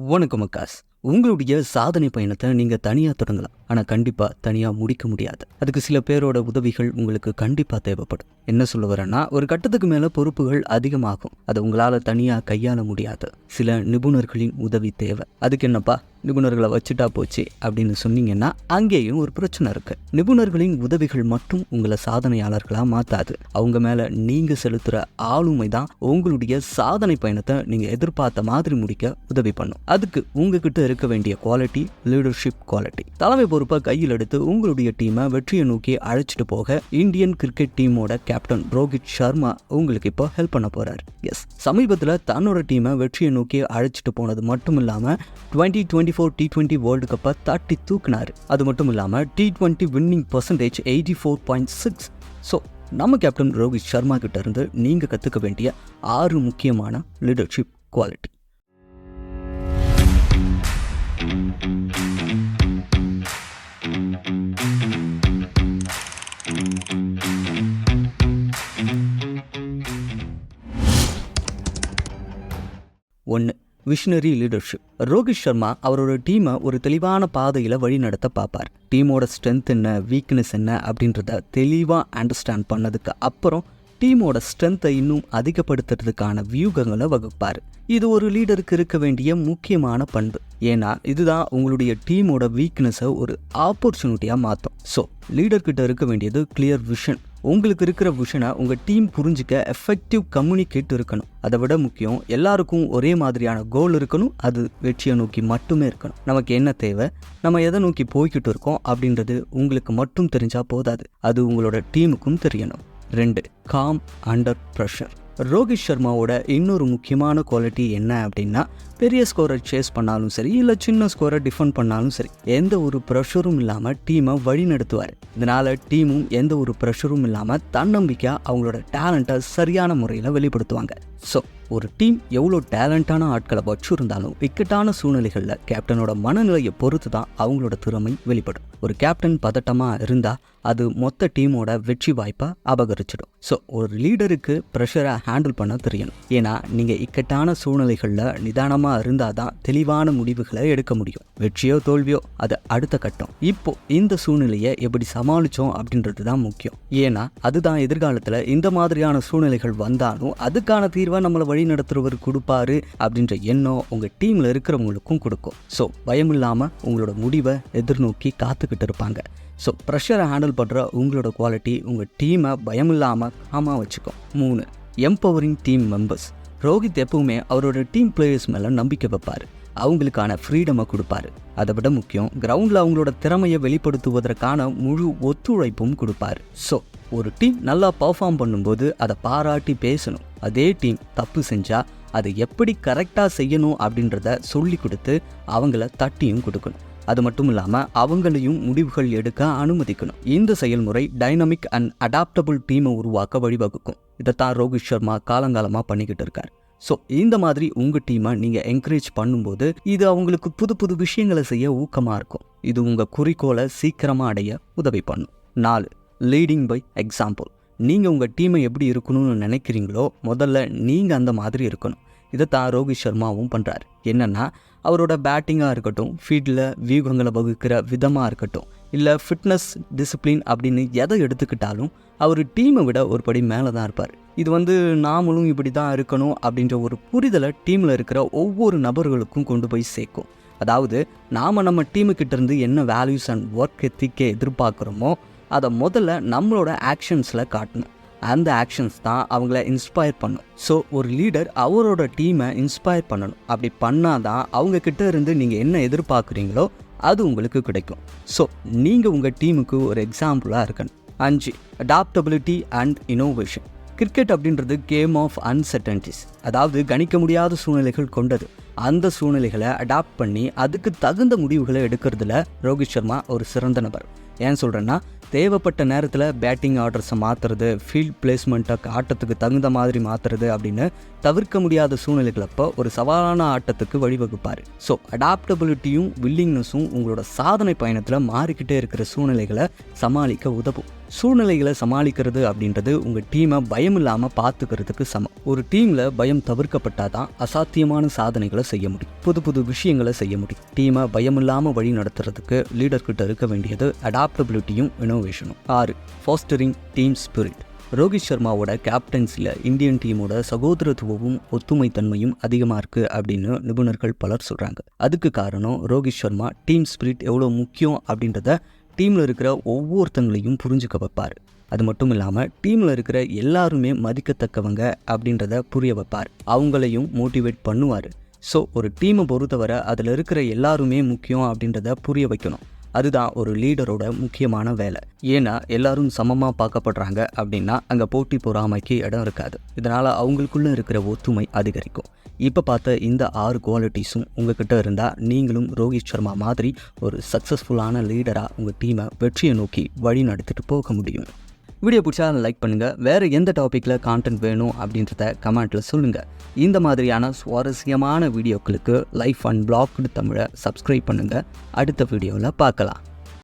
வணக்கம் அக்காஸ். உங்களுடைய சாதனை பயணத்தை நீங்கள் தனியாக தொடங்கலாம். ஆனால் கண்டிப்பாக தனியாக முடிக்க முடியாது. அதுக்கு சில பேரோட உதவிகள் உங்களுக்கு கண்டிப்பாக தேவைப்படும். என்ன சொல்ல வரேன்னா ஒரு கட்டத்துக்கு மேலே பொறுப்புகள் அதிகமாகும். அதை உங்களால் தனியாக கையாள முடியாது. சில நிபுணர்களின் உதவி தேவை. அதுக்கு என்னப்பா நிபுணர்களை வச்சுட்டா போச்சு அப்படின்னு சொன்னீங்கன்னா அங்கேயும் ஒரு பிரச்சனை இருக்கு. நிபுணர்களின் உதவிகள் மட்டும் உங்களை சாதனையாளர்களாக மாற்றாது அவங்க மேலே நீங்கள் செலுத்துகிற ஆளுமை தான் உங்களுடைய சாதனை பயணத்தை நீங்கள் எதிர்பார்த்த மாதிரி முடிக்க உதவி பண்ணும். அதுக்கு உங்ககிட்ட இருக்க வேண்டிய குவாலிட்டி லீடர்ஷிப் குவாலிட்டி தலைமை பொறுப்பை கையில் எடுத்து உங்களுடைய டீமை வெற்றியை நோக்கி அழைச்சிட்டு போக இந்தியன் கிரிக்கெட் டீமோட கேப்டன் ரோஹித் சர்மா உங்களுக்கு இப்போ ஹெல்ப் பண்ண போறார். எஸ் சமீபத்தில் தன்னோட டீமை வெற்றியை நோக்கி அழைச்சிட்டு போனது மட்டும் இல்லாமல் twenty twenty four T twenty world கப்பை தட்டி தூக்குனாரு. அது மட்டும் இல்லாமல் T twenty winning percentage eighty four point six so நம்ம கேப்டன் ரோஹித் சர்மா கிட்ட இருந்து நீங்கள் கற்றுக்க வேண்டிய ஆறு முக்கியமான leadership quality visionary leadership Rohit Sharma அவரோட டீமை ஒரு தெளிவான பாதையில் வழிநடத்த பார்ப்பார் டீமோட ஸ்ட்ரென்த் என்ன வீக்னஸ் என்ன அப்படின்றத தெளிவாக அண்டர்ஸ்டாண்ட் பண்ணதுக்கு அப்புறம் டீமோட ஸ்ட்ரென்த்தை இன்னும் அதிகப்படுத்துறதுக்கான வியூகங்களை வகுப்பார். இது ஒரு லீடருக்கு இருக்க வேண்டிய முக்கியமான பண்பு. ஏன்னா இதுதான் உங்களுடைய டீமோட வீக்னஸை ஒரு ஆப்பர்ச்சுனிட்டியாக மாற்றும் ஸோ லீடர்கிட்ட இருக்க வேண்டியது கிளியர் விஷன் உங்களுக்கு இருக்கிற விஷனை உங்கள் டீம் புரிஞ்சிக்க எஃபெக்டிவ் கம்யூனிகேட் இருக்கணும். அதை விட முக்கியம் எல்லாருக்கும் ஒரே மாதிரியான கோல் இருக்கணும் அது வெற்றியை நோக்கி மட்டுமே இருக்கணும். நமக்கு என்ன தேவை? நம்ம எதை நோக்கி போய்கிட்டு இருக்கோம் அப்படின்றது உங்களுக்கு மட்டும் தெரிஞ்சால் போதாது. அது உங்களோட டீமுக்கும் தெரியணும். ரெண்டு காம் அண்டர் ப்ரெஷர் ரோஹித் சர்மாவோட இன்னொரு முக்கியமான குவாலிட்டி என்ன அப்படின்னா பெரிய ஸ்கோரை சேஸ் பண்ணாலும் சரி இல்லை சின்ன ஸ்கோரை டிஃபெண்ட் பண்ணாலும் சரி எந்த ஒரு ப்ரெஷரும் இல்லாமல் டீமை வழி நடத்துவார். இதனால் டீமும் எந்த ஒரு ப்ரெஷரும் இல்லாமல் தன்னம்பிக்கையாக அவங்களோட டேலண்ட்டை சரியான முறையில் வெளிப்படுத்துவாங்க. ஸோ ஒரு டீம் எவ்வளோ டேலண்டான ஆட்களை வச்சுருந்தாலும் இக்கட்டான சூழ்நிலைகளில் கேப்டனோட மனநிலையை பொறுத்து தான் அவங்களோட திறமை வெளிப்படும். ஒரு கேப்டன் பதட்டமாக இருந்தால் அது மொத்த டீமோட வெற்றி வாய்ப்பை அபகரிச்சிடும். ஸோ ஒரு லீடருக்கு ப்ரெஷரை ஹேண்டில் பண்ண தெரியணும் ஏன்னா நீங்கள் இக்கட்டான சூழ்நிலைகளில் நிதானமாக இருந்தால் தான் தெளிவான முடிவுகளை எடுக்க முடியும். வெற்றியோ தோல்வியோ அது அடுத்த கட்டம். இப்போ இந்த சூழ்நிலையை எப்படி சமாளித்தோம் அப்படின்றது தான் முக்கியம். ஏன்னா அதுதான் எதிர்காலத்தில் இந்த மாதிரியான சூழ்நிலைகள் வந்தாலும் அதுக்கான தீர்வு நம்மளை வழி நடத்துறவர் கொடுப்பாரு அப்படின்ற எண்ணம் உங்கள் டீமில் இருக்கிறவங்களுக்கும் கொடுக்கும். ஸோ பயம் இல்லாமல் உங்களோட முடிவை எதிர்நோக்கி காத்துக்கிட்டு இருப்பாங்க. ஸோ ப்ரெஷரை ஹேண்டில் பண்ணுற உங்களோட குவாலிட்டி உங்கள் டீமை பயம் இல்லாமல் காமாக வச்சுக்கும். மூணு எம்பவரிங் டீம் மெம்பர்ஸ் ரோஹித் எப்பவுமே அவரோட டீம் பிளேயர்ஸ் மேலே நம்பிக்கை வைப்பார். அவங்களுக்கான ஃப்ரீடமை கொடுப்பாரு. அதை விட முக்கியம் கிரவுண்டில் அவங்களோட திறமையை வெளிப்படுத்துவதற்கான முழு ஒத்துழைப்பும் கொடுப்பாரு. ஸோ ஒரு டீம் நல்லா பர்ஃபார்ம் பண்ணும்போது அதை பாராட்டி பேசணும். அதே டீம் தப்பு செஞ்சால் அதை எப்படி கரெக்டாக செய்யணும் அப்படின்றத சொல்லி கொடுத்து அவங்கள தட்டியும் கொடுக்கணும். அது மட்டும் இல்லாமல் அவங்களையும் முடிவுகள் எடுக்க அனுமதிக்கணும். இந்த செயல்முறை டைனமிக் அண்ட் அடாப்டபிள் டீமை உருவாக்க வழிவகுக்கும். இதைத்தான் ரோஹித் சர்மா காலங்காலமாக பண்ணிக்கிட்டு இருக்கார். ஸோ இந்த மாதிரி உங்கள் டீமை நீங்கள் என்கரேஜ் பண்ணும்போது இது அவங்களுக்கு புது புது விஷயங்களை செய்ய ஊக்கமாக இருக்கும். இது உங்கள் குறிக்கோளை சீக்கிரமாக அடைய உதவி பண்ணும். நாலு லீடிங் பை எக்ஸாம்பிள் நீங்கள் உங்கள் டீமை எப்படி இருக்கணும்னு நினைக்கிறீங்களோ முதல்ல நீங்கள் அந்த மாதிரி இருக்கணும். இதை தான் ரோஹித் சர்மாவும் பண்ணுறாரு என்னென்னா அவரோட பேட்டிங்காக இருக்கட்டும் ஃபீல்டில் வியூகங்களை வகுக்கிற விதமாக இருக்கட்டும் இல்லை ஃபிட்னஸ் டிசிப்ளின் அப்படின்னு எதை எடுத்துக்கிட்டாலும் அவர் டீமை விட ஒரு படி மேலே தான் இருப்பார். இது வந்து நாமளும் இப்படி தான் இருக்கணும் அப்படின்ற ஒரு புரிதலை டீமில் இருக்கிற ஒவ்வொரு நபர்களுக்கும் கொண்டு போய் சேர்க்கும். அதாவது நாம் நம்ம டீமுக்கிட்டேருந்து என்ன வேல்யூஸ் அண்ட் ஒர்க் எத்திக்கை எதிர்பார்க்குறோமோ அதை முதல்ல நம்மளோட ஆக்ஷன்ஸில் காட்டணும். அந்த ஆக்ஷன்ஸ் தான் அவங்கள இன்ஸ்பயர் பண்ணும். ஸோ ஒரு லீடர் அவரோட டீமை இன்ஸ்பயர் பண்ணணும். அப்படி பண்ணால் தான் அவங்கக்கிட்ட இருந்து நீங்கள் என்ன எதிர்பார்க்குறீங்களோ அது உங்களுக்கு கிடைக்கும். ஸோ நீங்கள் உங்கள் டீமுக்கு ஒரு எக்ஸாம்பிளாக இருக்கணும். அஞ்சு அடாப்டபிலிட்டி அண்ட் இனோவேஷன் கிரிக்கெட் அப்படின்றது கேம் ஆஃப் அன்சர்டன்டிஸ் அதாவது கணிக்க முடியாத சூழ்நிலைகள் கொண்டது. அந்த சூழ்நிலைகளை அடாப்ட் பண்ணி அதுக்கு தகுந்த முடிவுகளை எடுக்கிறதுல ரோஹித் சர்மா ஒரு சிறந்த நபர். ஏன் சொல்கிறேன்னா தேவைப்பட்ட நேரத்தில் பேட்டிங் ஆர்டர்ஸை மாற்றுறது ஃபீல்ட் பிளேஸ்மெண்ட்டை ஆட்டத்துக்கு தகுந்த மாதிரி மாற்றுறது அப்படின்னு தவிர்க்க முடியாத சூழ்நிலைகளப்போ ஒரு சவாலான ஆட்டத்துக்கு வழிவகுப்பார். ஸோ அடாப்டபிலிட்டியும் வில்லிங்னஸும் உங்களோட சாதனை பயணத்தில் மாறிக்கிட்டே இருக்கிற சூழ்நிலைகளை சமாளிக்க உதவும். சூழ்நிலைகளை சமாளிக்கிறது அப்படின்றது உங்கள் டீமை பயம் இல்லாமல் பார்த்துக்கிறதுக்கு சமம். ஒரு டீமில் பயம் தவிர்க்கப்பட்டால் தான் அசாத்தியமான சாதனைகளை செய்ய முடியும். புது புது விஷயங்களை செய்ய முடியும். டீமை பயம் இல்லாமல் வழி நடத்துறதுக்கு லீடர்கிட்ட இருக்க வேண்டியது அடாப்டபிலிட்டியும் இனோவேஷனும் ஆறு ஃபாஸ்டரிங் டீம் ஸ்பிரிட் ரோஹித் சர்மாவோட கேப்டன்சியில் இந்தியன் டீமோட சகோதரத்துவமும் ஒத்துமை தன்மையும் அதிகமாக இருக்குது அப்படின்னு நிபுணர்கள் பலர் சொல்கிறாங்க அதுக்கு காரணம் ரோஹித் சர்மா டீம் ஸ்பிரிட் எவ்வளோ முக்கியம் அப்படின்றத டீமில் இருக்கிற ஒவ்வொருத்தங்களையும் புரிஞ்சுக்க வைப்பார். அது மட்டும் இல்லாமல் டீமில் இருக்கிற எல்லாருமே மதிக்கத்தக்கவங்க அப்படின்றத புரிய வைப்பார். அவங்களையும் மோட்டிவேட் பண்ணுவார். ஸோ ஒரு டீமை பொறுத்தவரை அதில் இருக்கிற எல்லாருமே முக்கியம் அப்படின்றத புரிய வைக்கணும். அதுதான் ஒரு லீடரோட முக்கியமான வேலை. ஏன்னா எல்லாரும் சமமாக பார்க்கப்படுறாங்க அப்படின்னா அங்கே போட்டி பொறாமைக்கு இடம் இருக்காது. இதனால் அவங்களுக்குள்ளே இருக்கிற ஒத்துமை அதிகரிக்கும். இப்போ பார்த்த இந்த ஆறு குவாலிட்டிஸும் உங்ககிட்ட இருந்தால் நீங்களும் ரோஹித் சர்மா மாதிரி ஒரு சக்ஸஸ்ஃபுல்லான லீடராக உங்கள் டீமை வெற்றியை நோக்கி வழி நடத்திட்டு போக முடியும். வீடியோ பிடிச்சா லைக் பண்ணுங்கள் வேறு எந்த டாப்பிக்கில் கான்டென்ட் வேணும் அப்படின்றத கமெண்ட்டில் சொல்லுங்கள் இந்த மாதிரியான சுவாரஸ்யமான வீடியோக்களுக்கு லைஃப் அண்ட் பிளாக்டு தமிழை சப்ஸ்கிரைப் பண்ணுங்கள் அடுத்த வீடியோவில் பார்க்கலாம்.